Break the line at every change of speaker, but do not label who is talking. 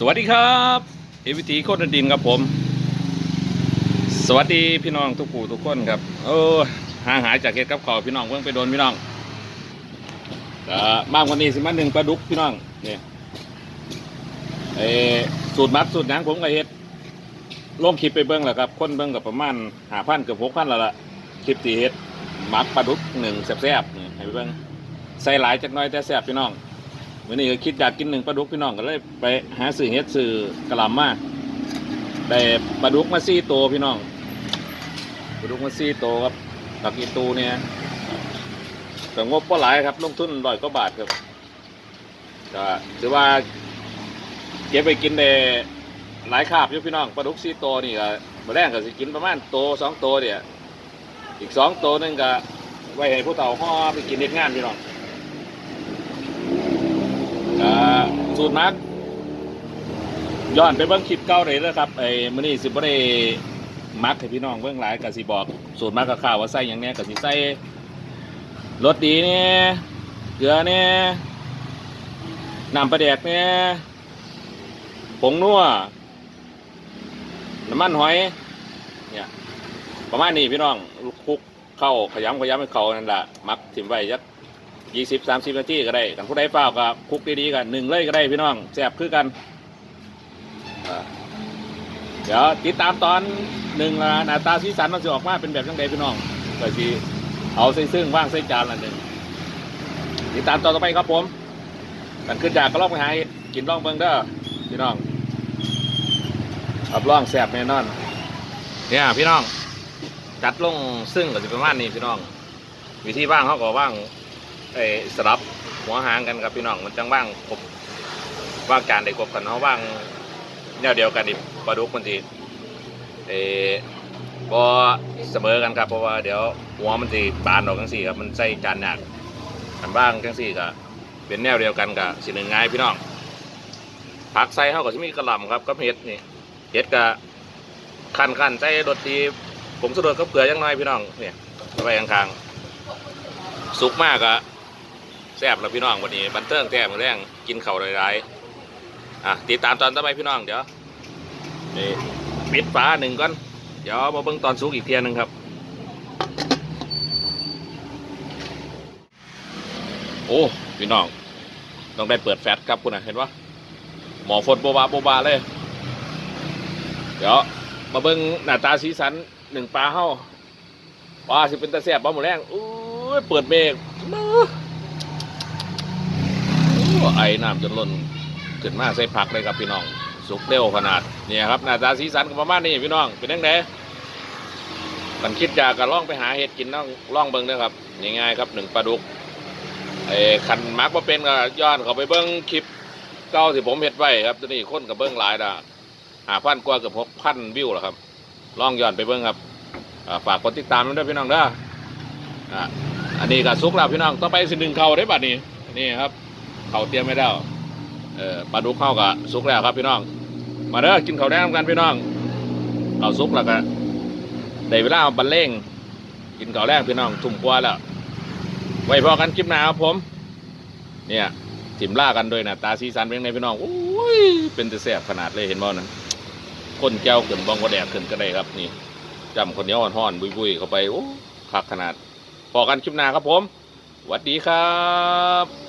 สวัสดีครับเอวิธีโคตรดินครับผม สวัสดีพี่น้องทุกผู้ทุกคนครับโอ้ห่างหายจากเหตุกับขาวพี่น้องเพิ่งไปโดนพี่น้องก็มากกว่านี้สิมาหนึ่งปลาดุกพี่น้องเนี่เอสูตรมัดสูตรหยังผมก็เฮ็ดลงคลิปไปเบิ้งแหละครับ คนเบิ้งกับประมาณหาพันเกือบหกพันแล้วล่ะคลิปที่เฮ็ดมักปลาดุกหนึ่งแซ่บๆนี่ให้ไปเบิ้งใส่หลายจักน้อยแต่แซ่บพี่น้อง วันนี้ก็คิดอยากกินหนึ่งปลาดุกพี่น้องก็เลยไปหาสื่อเฮ็ดสื่อกระหลำมาได้ปลาดุกมาซี่ตัวพี่น้องปลาดุกมาซี่ตัวครับผักอีตูเนี่ยแต่งบก็หลายครับ ลงทุนร้อยกว่าบาทครับก็ถือว่าเก็บไปกินได้หลายคาบอยู่พี่น้องปลาดุกซี่ตัวนี่ก็มาแรกก็สิกินประมาณโตสองตัวเนี่ยอีกสองตัวนึงก็ไว้ให้ผู้เฒ่าห่อไปกินเด็กงานพี่น้อง อ่าสูตรมักย้อนไปเบิ้งคลิปเก่าเลยนะครับไอ้มื้อนี้สิบ่ได้มักให้พี่น้องเบิ้งหลายก็สิบอก สูตรมักกับข้าวว่าใส่หยังแหน่ก็สิใส่รสดีเนี่ยเกลือเนี่ยน้ำปลาแดกเนี่ยผงนัวน้ำมันหอย เนี่ยประมาณนี้พี่น้องคลุกเข้าขยำขยำให้เขานั่นแหละมักถิ่มไว้จัก ยี่สิบสามสิบนาทีก็ได้กันผู้ใดเปล่าก็คุกดีๆกันหนึ่งเลยก็ได้พี่น้องแซ่บคือกันเดี๋ยวติดตามตอนหนึ่งละหน้าตาสีสันมันจะออกมาเป็นแบบยังไงพี่น้องก็ทีเอาใส่ซึ่งว่างใส่จานละหนึ่งติดตามตอนต่อไปครับผมกันขึ้นจากก็ลองไปหากินล่องเบิงเด้อพี่น้องรับรองแซ่บแน่นอนเนี่ยพี่น้องจัดลงซึ่งก็จะประมาณนี้พี่น้อง วิธีว่างเขาก็ว่าง ไอ้สลับหัวหางกันครับพี่น้องมันจังว่างครบว่างการได้ครบกันเขาว่างแนวเดียวกันดิปลาดุกมันทีเออก็เสมอกันครับเพราะว่าเดี๋ยวหัวมันสีบานออกจังสี่ครับมันใส่จานหนักกันบ้างจังสี่ก็เป็นแนวเดียวกันกับสิหนึ่งง่ายพี่น้องผักใส่เข้าก็จะมีกระหล่ำครับกับเห็ดนี่เห็ดกับขั้นขั้นใส่รสดีผมสุดกับเกลือยังน้อยพี่น้องเนี่ยไปข้างๆสุกมากอะ แซ่บแล้วพี่น้องวันนี้บันเทิงแท้มือแรงกินเข่าวหลายๆอะติดตามตอนต่อไปพี่น้องเดี๋ยวนี่ปิดฝาหนึ่งก่อนเดี๋ยวมาเบิ่งตอนสุกอีกเทียหนึงครับ โอ้พี่น้อง ต้องได้เปิดแฟลชครับคุณนะเห็นปะหมอฝนโบบาโบบาเลย เดี๋ยวมาเบิ่งหน้าตาสีสันหนึ่งปลาเฮ้าว่าสิเป็นตาแซ่บบ้าหมูแรงอู้ยเปิดเมาโอ้ ไอ้น้ำจนล้นขึ้นมาใส่ผักเลยครับพี่น้อง สุกเร็วขนาดเนี่ยครับหน้าตาสีสันประมาณนี้พี่น้องเป็นยังไงกันคิดอยากก็ล่องไปหาเห็ดกินน้องล่องเบิ้งเด้อครับง่ายๆครับหนึ่งปลาดุกไอ้คันมักมาเป็นก็ย้อนเขาไปเบิ้งคลิปเก้าที่ผมเห็ดไว้ครับตัวนี้คนกับเบิ้งหลายด่ะหาพันกว่าเกือบหกพันวิวแล้วครับล่องย้อนไปเบิ้งครับฝากกดติดตามด้วยพี่น้องเด้ออ่าอันนี้ก็สุกแล้วพี่น้องต่อไปสิหนึ่งเขาได้บัดนี้นี่ครับ เขาเตรียมไว้แล้วเออปลาดุกเข้ากับสุกแล้วครับพี่น้อง มาเด้อกินข้าวแดงกันพี่น้องเขาสุกแล้วก็ได้เวลาบรรเลงกินข้าวแดงพี่น้องทุ่มกว่าแล้ว ไว้พอกันคลิปหน้าครับผม เนี่ยถิ่มล่ากันโดยน้าตาสีสันเป็นไงพี่น้องโอ้ยเป็นแต่แสบขนาดเลยเห็นบ่นะคนแก้วขึ้นบ้องกระแดกขึ้นก็ได้ครับนี่จำคนเหนี้ยวห่อนบุยๆเข้าไปโอ้คักขนาดพอกันคลิปหน้าครับผมสวัสดีครับ